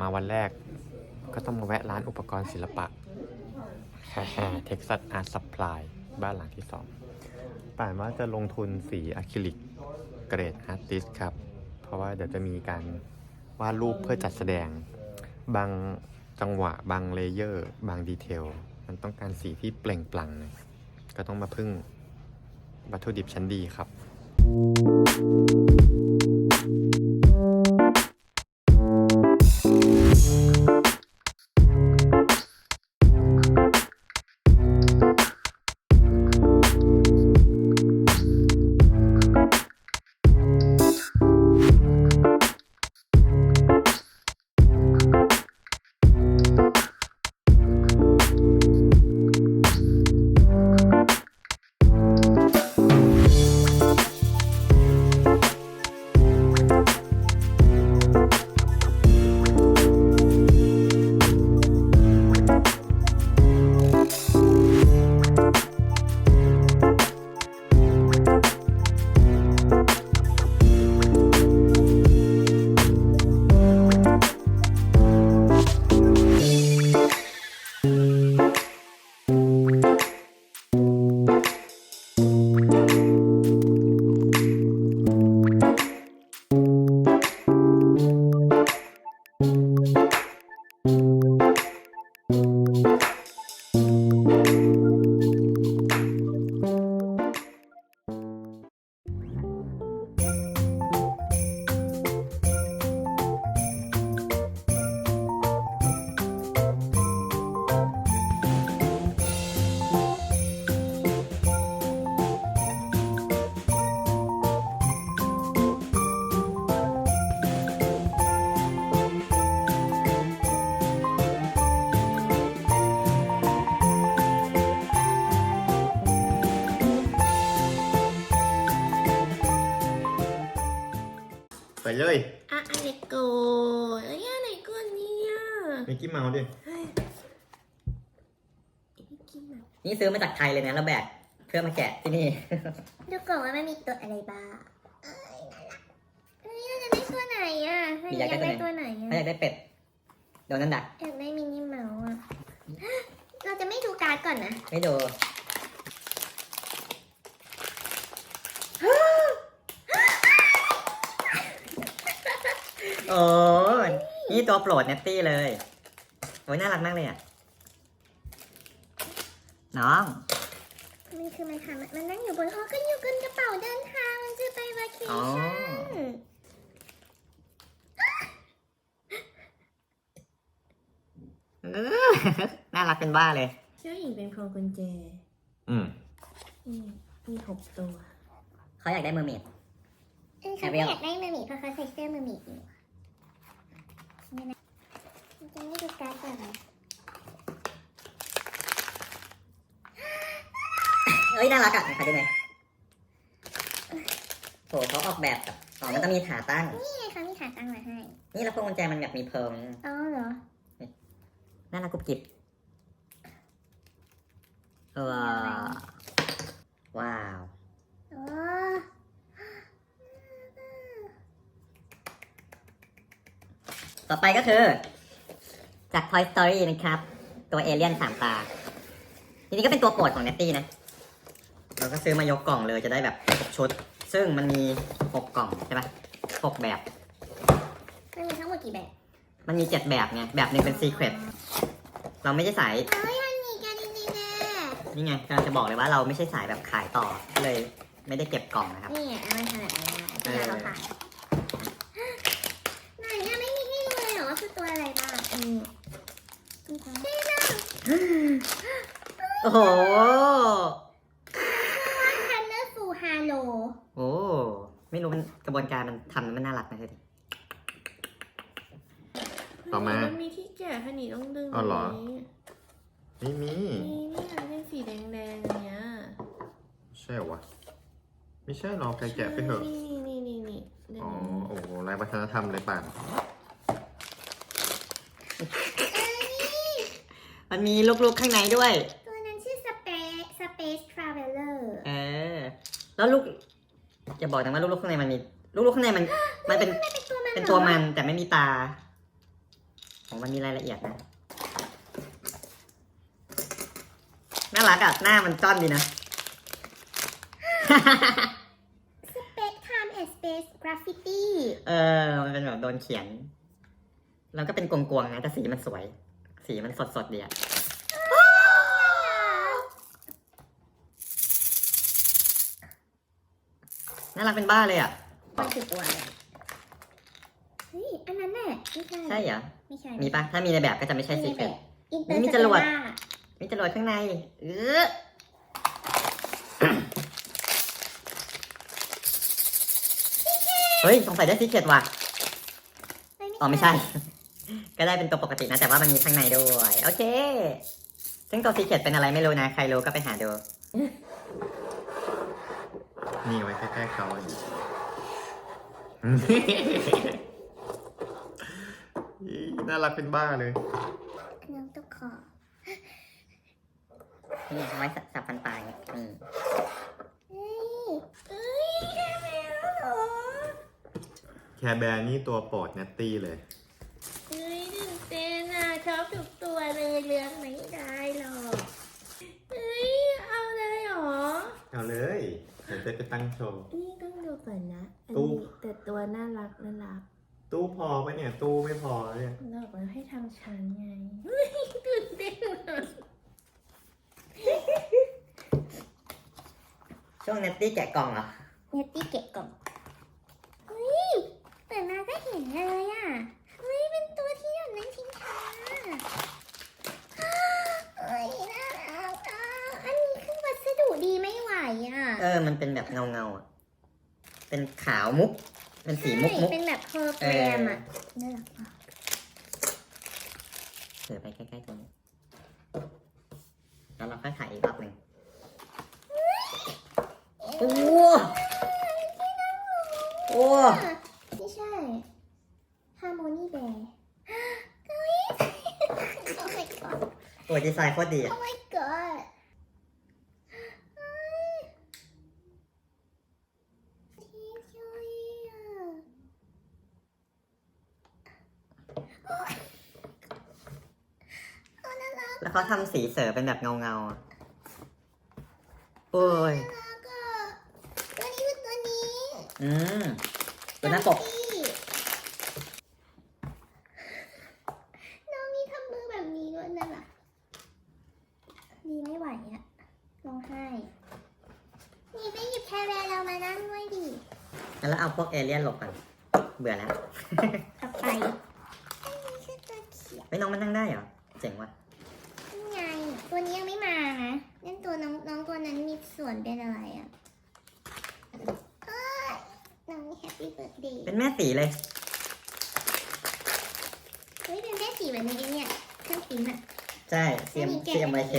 มาวันแรก ก็ต้องมาแวะร้านอุปกรณ์ศิลปะเท็กซัสอาร์ตซัพพลายบ้านหลังที่สองป่านว่าจะลงทุนสีอะคริลิกเกรดอาร์ติสครับ เพราะว่าเดี๋ยวจะมีการวาดรูปเพื่อจัดแสดง บางจังหวะ บางเลเยอร์ บางดีเทล มันต้องการสีที่เปล่งปลั่งหน่อยก็ต้องมาพึ่งวัตถุดิบชั้นดีครับไป เลยอะอันเล็กโกเอ้ยอันไหนก่อนเนี่ยมิกกี้เมาส์ดิกินอะนี่ซื้อมาจากไทยเลยนะแล้วแบกเพื่อมาแกะที่นี่ ดูก่อนว่ามันมีตัวอะไรบ้างเอ้ยน่ารักเอ้ยเราจะได้ตัวไหนอะเฮ้ยอยากได้ตัวไหนอะ ถ้าอยากได้เป็ดโดนนั่นดักอยากได้มินิเมาส์อะ เราจะไม่ดูการ์ดก่อนนะ ไม่ดู โอ้ยนี่ตัวโปรดเนตตี้เลยโอ้ยน่ารักมากเลยอะ น้อง มันคือมันค่ะมันมันนั่งอยู่บนห้องก็อยู่กันกระเป๋าเดินทางมันจะไปวาเคอ๋อ ชั่นเออน่ารักเป็นบ้าเลย เจ้าหญิงเป็นพวงกุญแจอืมนี่มีหกตัว เขาอยากได้เมอร์เมด เออเขาก็อยากได้มามีเพราะเขาใส่เสื้อมามีอยู่ไม่นะมัน จะไม่ดูการ์ดก่อนนะเอ้ยน่ารักอะใครดูหน่อยโหเขาออกแบบแบบอ๋อมันต้องมีขาตั้ง นี่ไงเขามีขาตั้งมาให้ นี่แล้วพวงกุญแจมันแบบมีเพิร์มอ๋อเหรอ น่ารักกรุบกริบเออว้าวอ๋อต่อไปก็คือ จาก Toy Story นะครับ ตัวเอเลี่ยนสามตาทีนี้ก็เป็นตัวโปรดของเนตตี้นะ เราก็ซื้อมายกกล่องเลยจะได้แบบครบชุด ซึ่งมันมีหกกล่องใช่ปะหกแบบ มันมีทั้งหมดกี่แบบมันมีเจ็ดแบบไงแบบหนึ่งเป็นซีเครตเราไม่ใช่สาย เฮ้ยมันมีกันจริงๆนะนี่ไงกำลังจะบอกเลยว่าเราไม่ใช่สายแบบขายต่อก็เลยไม่ได้เก็บกล่องนะครับ นี่ไงเอามันขนาดนี้นะที่เราขายไหนอะไม่มีให้ดูเลยเหรอว่าคือตัวอะไรบ้างอืมนี่นะ โอ้โห ทำเนื้อสู่ฮาโล โอ้ ไม่รู้มันกระบวนการมันทำมันน่ารักนะเธอต่อมาหนูนมีที่แกะให้นีต้องดึงอ๋อเหรอ นนี้ไม่มี นี่เนี่เป็นสีแดงๆอย่างเนี้ยใช่เวะ ไม่ใช่หรอกไก่แกะไปเถอะ นี่นี่นี่นี่นี่อ๋อ โอ้โหลายวัฒนธรรมเลยป่าน มันมีลูกๆข้างในด้วย ตัวนั้นชื่อ Space Space Traveler เออ แล้วลูกอย่าบอกนะว่าลูกๆข้างในมันมีลูกๆข้างในมัน มันเป็นเป็นตัวมันเป็นตัวมันแต่ไม่มีตาของมันมีรายละเอียดนะน่ารักอะหน้ามันจ้อนดีนะสเปซ Time and Space Graffiti เออ มันเป็นแบบโดนเขียน แล้วก็เป็นกวงๆนะแต่สีมันสวย สีมันสดๆดีอะน่ารักเป็นบ้าเลยอะมันคือตัวอะไรเฮ้ย อันนั้นแหละไม่ใช่ ใช่เหรอ ไม่ใช่มีปะถ้ามีในแบบก็จะไม่ใช่สีเ e ตอินเตอนี่ร์มีจรวด มีจรวดข้างใน เออเฮ้ย สงสัยได้ซีเคร็ตว่ะ อ๋อ ไม่ใช่ ก็ได้เป็นตัวปกตินะ แต่ว่ามันมีข้างในด้วย โอเค ซึ่งตัวซีเคร็ตเป็นอะไรไม่รู้นะ ใครรู้ก็ไปหาดู นี่ไว้ใกล้ๆเขาอีกน่ารักเป็นบ้าเลยน้ำตุ๊กคอนี่เอาไว้สับฟันปลายเนี่ยอืมเฮ้ยเอ้ยแค่แมวเหรอแคร์แบร์นี่ตัวโปรดเนตตี้เลย เฮ้ยตื่นเต้นอะชอบทุกตัว เลยเลือกไม่ได้หรอกเฮ้ยเอาเลยเหรอ เอาเลยเดี๋ยวจะไปตั้งโชว์นี่ต้องดูก่อนนะอันตู้นี้แต่ตัวน่ารักน่ารักตู้พอปะเนี่ยตู้ไม่พอเนี่ยเราบอกว่าให้ทำชั้นไงเฮ้ยตื่นเต้นอะช่วงเนตตี้แกะกล่องเหรอเนตตี้เก็บกล่องเฮ้ยเปิดมาก็เห็นเลยอะเฮ้ยเป็นตัวที่อยู่ในชิงช้าเฮ้ยน่ารักอะอันนี้คือวัสดุดีไม่ไหว อะเออมันเป็นแบบเงาเงาๆอะ เป็นขาวมุก เป็นสีมุกมุกใช่เป็นแบบโฮโลแกรมอะน่ารักมากเสือไปใกล้ๆตัวนี้แล้วเราค่อยถ่ายอีกรอบหนึ่งโอ้โหโอ้ไม่ใช่ Harmony Bear เฮ้ย Oh my god ตัวดีไซน์โคตรดีอะ Oh my god เฮ้ยที่ช่วยอะโอ๊ยโอ้น่ารัก แล้ว เขาทำสีเสือเป็นแบบเงาเงาๆอะโอ้ยน่ารักอะตัวนี้คือตัวนี้อืมตัวหน้าปกพี่น้องมีทำมือแบบนี้ด้วยน่ารักดีไม่ไหวอะร้องไห้ นี่ไปหยิบแคร์แบร์เรามานั่งด้วยดิแล้วเอาพวกเอเลี่ยนหลบกันเบื่อแล้วต่อไปอันนี้คือตัวเขียว ไม่น้องมันนั่งได้เหรอ เจ๋งว่ะนี่ไง ตัวนี้ยังไม่มานะนั่นตัวน้องน้องตัวนั้นมีส่วนเป็นอะไรอะเอ้ยน้องแฮปปี้เบิร์ดเดย์เป็นแม่สีเลย เฮ้ยเป็นแม่สีแบบนี้เนี่ยเครื่องปิ้นอะ ใช่ CM อันนี้แกะ CMYK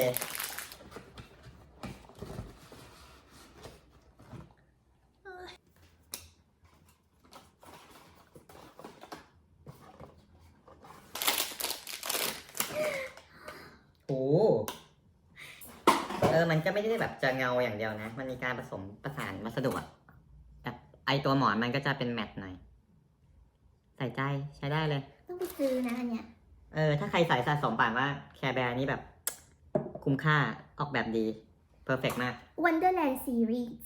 โอ้เออ มันก็ไม่ได้ แบบจะเงาอย่างเดียวนะ มันมีการผสมประสานวัสดุอะแบบไอตัวหมอนมันก็จะเป็นแมตต์หน่อย ใส่ใจใช้ได้เลย ต้องไปซื้อนะอันเนี้ยเออ ถ้าใครสายสะสมป่านว่าแคร์แบร์นี่แบบ คุ้มค่าออกแบบดีเพอร์เฟกมาก Wonderland Series